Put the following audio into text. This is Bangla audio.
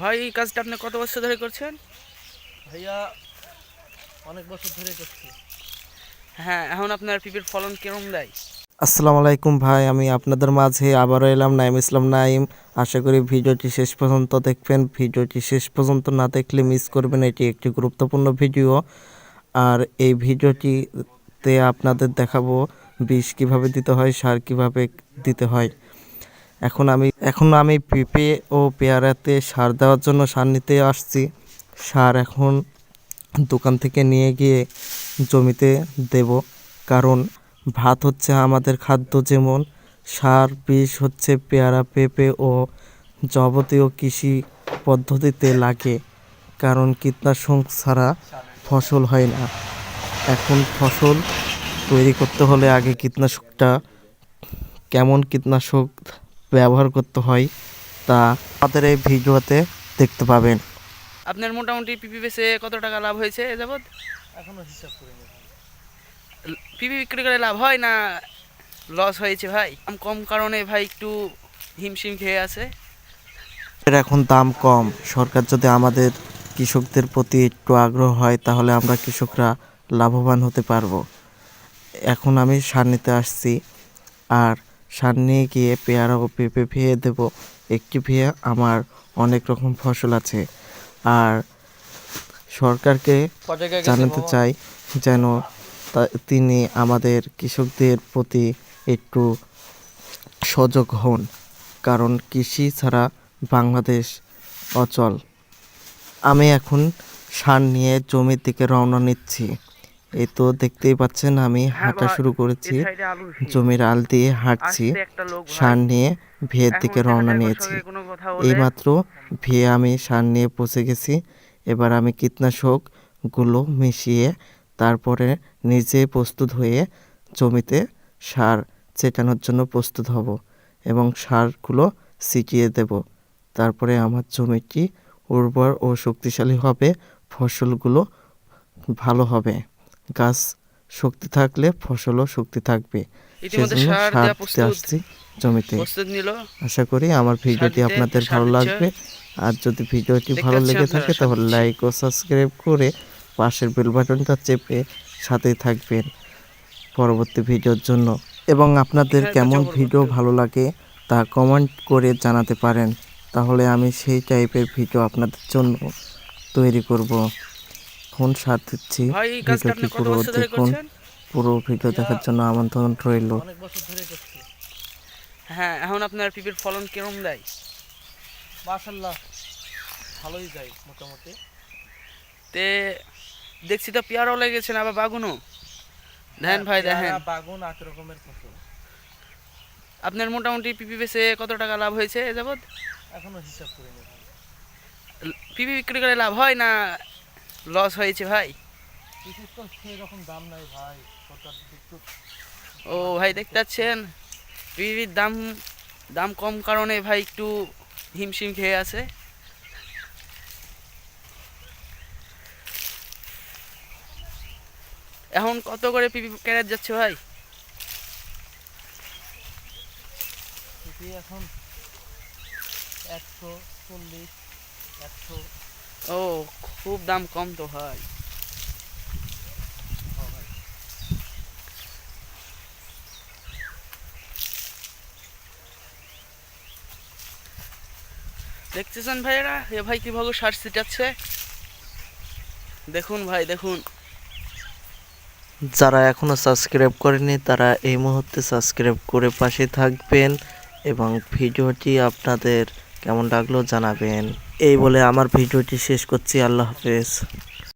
ভাই এই কাজটা আপনি কত বছর ধরে করছেন? ভাইয়া অনেক বছর ধরে করছি। হ্যাঁ এখন আপনার পিপির ফলন কিরম দেয়? আসসালামু আলাইকুম ভাই আমি আপনাদের মাঝে আবারও এলাম নাইম ইসলাম নাইম। আশা করি ভিডিওটি শেষ পর্যন্ত দেখবেন। ভিডিওটি শেষ পর্যন্ত না দেখলে মিস করবেন এটি একটি গুরুত্বপূর্ণ ভিডিও। আর এই ভিডিওটিতে আপনাদের দেখাবো বিষ কীভাবে দিতে হয় সার কীভাবে দিতে হয়। এখন আমি এখন আমি পেঁপে ও পেয়ারাতে সার দেওয়ার জন্য সার নিতে আসছি। সার এখন দোকান থেকে নিয়ে গিয়ে জমিতে দেব। কারণ ভাত হচ্ছে আমাদের খাদ্য যেমন, সার, বিষ হচ্ছে পেয়ারা, পেঁপে ও যাবতীয় কৃষি পদ্ধতিতে লাগে। কারণ কীটনাশক ছাড়া ফসল হয় না। এখন ফসল তৈরি করতে হলে আগে কীটনাশকটা, কেমন কীটনাশক ব্যবহার করতে হয় তা আমাদের এই ভিডিওতে দেখতে পাবেন। আপনার মোটামুটি পিপি বেচে কত টাকা লাভ হয়েছে এ যাবৎ? এখনও হিসাব করিনি পিপি বিক্রি করে লাভ হয় না লস হয়েছে ভাই? দাম কম কারণে ভাই একটু হিমশিম খেয়ে আছে। এর এখন দাম কম। সরকার যদি আমাদের কৃষকদের প্রতি একটু আগ্রহ হয় তাহলে আমরা কৃষকরা লাভবান হতে পারব। এখন আমি সার নিতে আসছি আর সার নিয়ে গিয়ে পেয়ারা ও পেঁপে ভেয়ে দেবো। একটি ভিয়ে আমার অনেক রকম ফসল আছে। আর সরকারকে জানাতে চাই যেন তা- তিনি আমাদের কৃষকদের প্রতি একটু সজাগ হন। কারণ কৃষি ছাড়া বাংলাদেশ অচল। আমি এখন সার নিয়ে জমির দিকে রওনা নিচ্ছি। এই তো দেখতেই পাচ্ছেন আমি হাঁটা শুরু করেছি। জমির আল দিয়ে হাঁটছি। সার নিয়ে ভিয়ের দিকে রওনা নিয়েছি। এইমাত্র ভিয়ে আমি সার নিয়ে পৌঁছে গেছি। এবার আমি কীটনাশকগুলো মিশিয়ে তারপরে নিজে প্রস্তুত হয়ে জমিতে সার ছেটানোর জন্য প্রস্তুত হব এবং সারগুলো ছিটিয়ে দেব। তারপরে আমার জমিটি উর্বর ও শক্তিশালী হবে ফসলগুলো ভালো হবে। গাছ শক্তি থাকলে ফসলও শক্তি থাকবে। ইতিমধ্যে সেজন্য সার দিতে আসছি জমিতে। আশা করি আমার ভিডিওটি আপনাদের ভালো লাগবে। আর যদি ভিডিওটি ভালো লেগে থাকে তাহলে। লাইক ও সাবস্ক্রাইব করে পাশের বেল বাটনটা চেপে সাথেই থাকবেন পরবর্তী ভিডিওর জন্য। এবং আপনাদের কেমন ভিডিও ভালো লাগে তা কমেন্ট করে জানাতে পারেন। তাহলে আমি সেই টাইপের ভিডিও আপনাদের জন্য তৈরি করব। ফোন সাথ দিচ্ছি। ভাই এই কাজটা আপনি ভিডিওটি কত পুরো বছর ধরে দেখুন করছেন? পুরো ভিডিও দেখার জন্য আমন্ত্রণ রইল। অনেক বছর ধরে করছি। হ্যাঁ এখন আপনার পিপির ফলন কিরম দেয়? মাশাল্লাহ ভালোই যায় মোটামুটি। তে দেখছি তো পেয়ারাও লেগেছে না আবার বাগুনও। দেখেন ভাই দেখেন। বাগুন এক রকমের ফসল। আপনার মোটামুটি পিপি বেচে কত টাকা লাভ হয়েছে এ যাবৎ? এখনও হিসাব করিনি পিপি বিক্রি করে লাভ হয় না লস হয়েছে ভাই। দাম নাই ভাই ও ভাই দেখতে পাচ্ছেন? পিপির দাম দাম কম কারণে ভাই একটু হিমশিম খেয়ে আছে। এখন কত করে পিপি ক্যারেট যাচ্ছে ভাই? এখন একশো চল্লিশ একশো ও খুব দাম কম তো হয়। দেখতেছেন ভাইয়েরা? এ ভাই কীভাবে সার ছিটাচ্ছে? দেখুন ভাই, দেখুন। যারা এখনও সাবস্ক্রাইব করেনি তারা এই মুহূর্তে সাবস্ক্রাইব করে পাশে থাকবেন এবং ভিডিওটি আপনাদের কেমন লাগল জানাবেন। এই বলে আমার ভিডিওটি শেষ করছি। আল্লাহ হাফেজ।